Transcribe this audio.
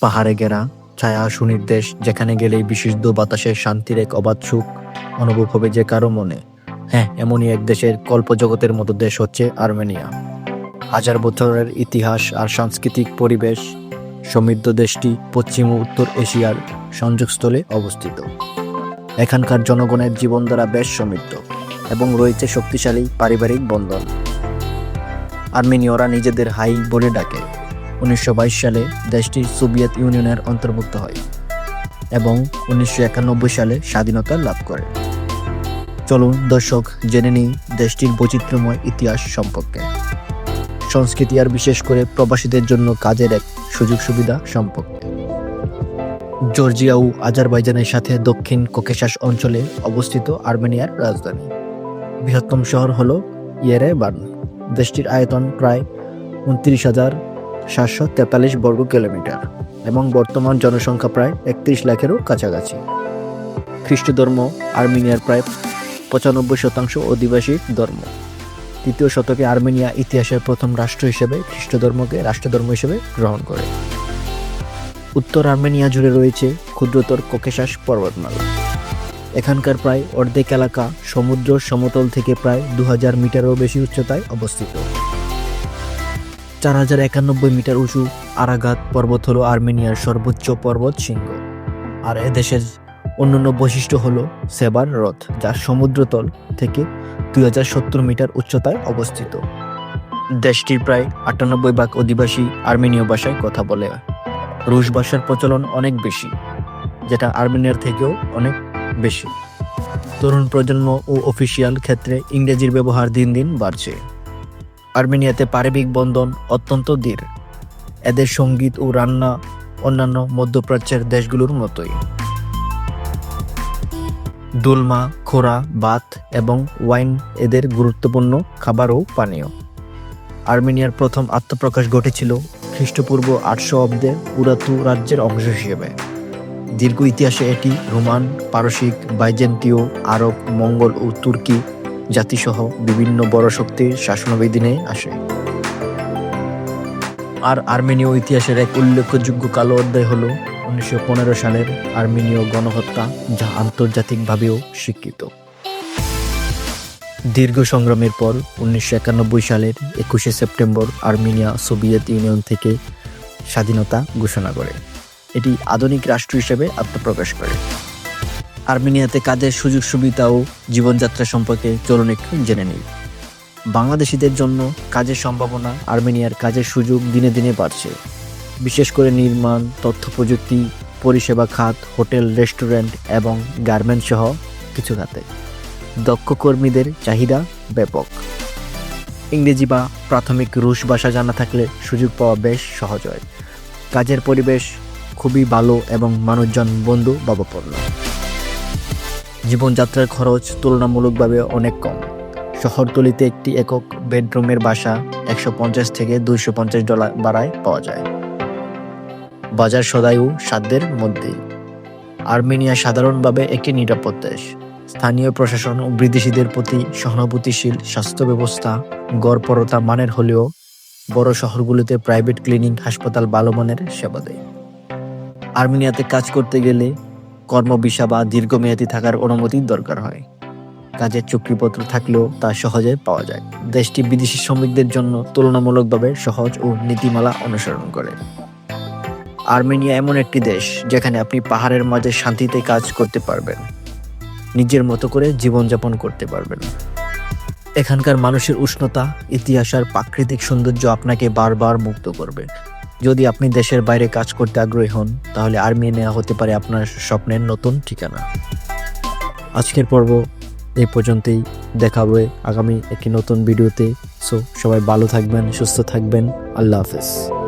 পাহাড়ে ঘেরা ছায়া সুনির্দেশ, যেখানে গেলেই বিশুদ্ধ বাতাসের শান্তির এক অবাধ সুখ অনুভব হবে যে কারও মনে। হ্যাঁ এমনই এক দেশের কল্পজগতের মতো দেশ হচ্ছে আর্মেনিয়া। হাজার বছরের ইতিহাস আর সাংস্কৃতিক পরিবেশ সমৃদ্ধ দেশটি পশ্চিম ও উত্তর এশিয়ার সংযোগস্থলে অবস্থিত। এখানকার জনগণের জীবনধারা বেশ সমৃদ্ধ এবং রয়েছে শক্তিশালী পারিবারিক বন্ধন। আর্মেনীয়রা নিজেদের হাই বলে ডাকে। উনিশশো বাইশ সালে দেশটি সোভিয়েত ইউনিয়নের অন্তর্ভুক্ত হয় এবং উনিশশো একানব্বই সালে স্বাধীনতা লাভ করে। চলুন দর্শক, জেনে নিই দেশটির বৈচিত্র্যময় ইতিহাস সম্পর্কে। সংস্কৃতি আর বিশেষ করে প্রবাসীদের জন্য কাজের এক সুযোগ সুবিধা সম্পর্কে। জর্জিয়া ও আজারবাইজানের সাথে দক্ষিণ কোকেশাস অঞ্চলে অবস্থিত আর্মেনিয়ার রাজধানী। বৃহত্তম শহর হল ইয়েরেবান দেশটির আয়তন প্রায় উনত্রিশ হাজার সাতশো তেতাল্লিশ বর্গ কিলোমিটার এবং বর্তমান জনসংখ্যা প্রায় একত্রিশ লাখেরও কাছাকাছি। খ্রিস্ট ধর্ম আর্মেনিয়ার প্রায় পঁচানব্বই শতাংশ অধিবাসী ধর্ম। তৃতীয় শতকে আর্মেনিয়া ইতিহাসের প্রথম রাষ্ট্র হিসেবে খ্রিস্ট ধর্মকে রাষ্ট্রধর্ম হিসেবে গ্রহণ করে। উত্তর আর্মেনিয়া জুড়ে রয়েছে ক্ষুদ্রতর কোকেশাস পর্বতমালা। এখানকার প্রায় অর্ধেক এলাকা সমুদ্র সমতল থেকে প্রায় দু হাজার মিটারও বেশি উচ্চতায় অবস্থিত। চার হাজার একানব্বই মিটার উঁচু আরাগাত পর্বত হলো আর্মেনিয়ার সর্বোচ্চ পর্বত শৃঙ্গ। আর এদেশের অন্যান্য বৈশিষ্ট্য হলো সেবার হ্রদ, যা সমুদ্রতল থেকে দুই হাজার সত্তর মিটার উচ্চতায় অবস্থিত। দেশটির প্রায় আটানব্বই ভাগ অধিবাসী আর্মেনীয় ভাষায় কথা বলে। রুশ ভাষার প্রচলন অনেক বেশি, যেটা আর্মেনিয়ার থেকেও অনেক বেশি। তরুণ প্রজন্ম ও অফিসিয়াল ক্ষেত্রে ইংরেজির ব্যবহার দিন দিন বাড়ছে। আর্মেনিয়াতে পারিবারিক বন্ধন অত্যন্ত দৃঢ়। এদের সংগীত ও রান্না অন্যান্য মধ্যপ্রাচ্যের দেশগুলোর মতোই। দোলমা খোরা বাত এবং ওয়াইন এদের গুরুত্বপূর্ণ খাবার ও পানীয়। আর্মেনিয়ার প্রথম আত্মপ্রকাশ ঘটেছিল খ্রিস্টপূর্ব আটশো অব্দে পুরাতু রাজ্যের অংশ হিসেবে। দীর্ঘ ইতিহাসে এটি রোমান, পারসিক, বাইজেন্টীয়, আরব, মঙ্গল ও তুর্কি জাতিসহ বিভিন্ন বড় শক্তির শাসনাধীনে আসে। আর আর্মেনীয় ইতিহাসের এক উল্লেখযোগ্য কালো অধ্যায় হল উনিশশো পনেরো সালের আর্মেনীয় গণহত্যা, যা আন্তর্জাতিকভাবেও স্বীকৃত। দীর্ঘ সংগ্রামের পর উনিশশো একানব্বই সালের একুশে সেপ্টেম্বর আর্মেনিয়া সোভিয়েত ইউনিয়ন থেকে স্বাধীনতা ঘোষণা করে। এটি আধুনিক রাষ্ট্র হিসেবে আত্মপ্রকাশ করে। আর্মেনিয়াতে কাজের সুযোগ সুবিধা ও জীবনযাত্রা সম্পর্কে চলুন একটু জেনে নিই। বাংলাদেশিদের জন্য কাজের সম্ভাবনা আর্মেনিয়ার কাজের সুযোগ দিনে দিনে বাড়ছে। বিশেষ করে নির্মাণ, তথ্য প্রযুক্তি, পরিষেবা খাত, হোটেল, রেস্টুরেন্ট এবং গার্মেন্ট সহ কিছু খাতে। দক্ষ কর্মীদের চাহিদা ব্যাপক। ইংরেজি বা প্রাথমিক রুশ ভাষা জানা থাকলে সুযোগ পাওয়া বেশ সহজ হয়। কাজের পরিবেশ খুবই ভালো এবং মানুষজন বন্ধু ভাবাপন্ন জীবনযাত্রার খরচ তুলনামূলকভাবে অনেক কম। শহরতলিতে একটি একক বেডরুমের বাসা একশো পঞ্চাশ থেকে দুইশো পঞ্চাশ ডলার বাড়ায় পাওয়া যায়। বাজার সদায়ু সাধ্যের মধ্যেই। আর্মেনিয়া সাধারণভাবে একটি নিরাপদ দেশ। স্থানীয় প্রশাসন ও বিদেশিদের প্রতি সহানুভূতিশীল স্বাস্থ্য ব্যবস্থা গড়পরতা মানের হলেও বড় শহরগুলোতে প্রাইভেট ক্লিনিক, হাসপাতাল ভালো মানের সেবা দেয়। আর্মেনিয়াতে কাজ করতে গেলে কর্মবিসা বা দীর্ঘমেয়াদী থাকার অনুমতির দরকার হয়। কাজের চুক্তিপত্র থাকলেও তা সহজে পাওয়া যায়। দেশটি বিদেশি শ্রমিকদের জন্য তুলনামূলকভাবে সহজ ও নীতিমালা অনুসরণ করে। আর্মেনিয়া এমন একটি দেশ যেখানে আপনি পাহাড়ের মাঝে শান্তিতে কাজ করতে পারবেন। নিজের মতো করে জীবনযাপন করতে পারবেন। এখানকার মানুষের উষ্ণতা, ইতিহাস আর প্রাকৃতিক সৌন্দর্য আপনাকে বারবার মুক্ত করবে। যদি আপনি দেশের বাইরে কাজ করতে আগ্রহী হন, তাহলে আর্মি নেওয়া হতে পারে আপনার স্বপ্নের নতুন ঠিকানা। আজকের পর্ব এই পর্যন্তই। দেখা হবে আগামী একটি নতুন ভিডিওতে। সো সবাই ভালো থাকবেন, সুস্থ থাকবেন। আল্লাহ হাফেজ।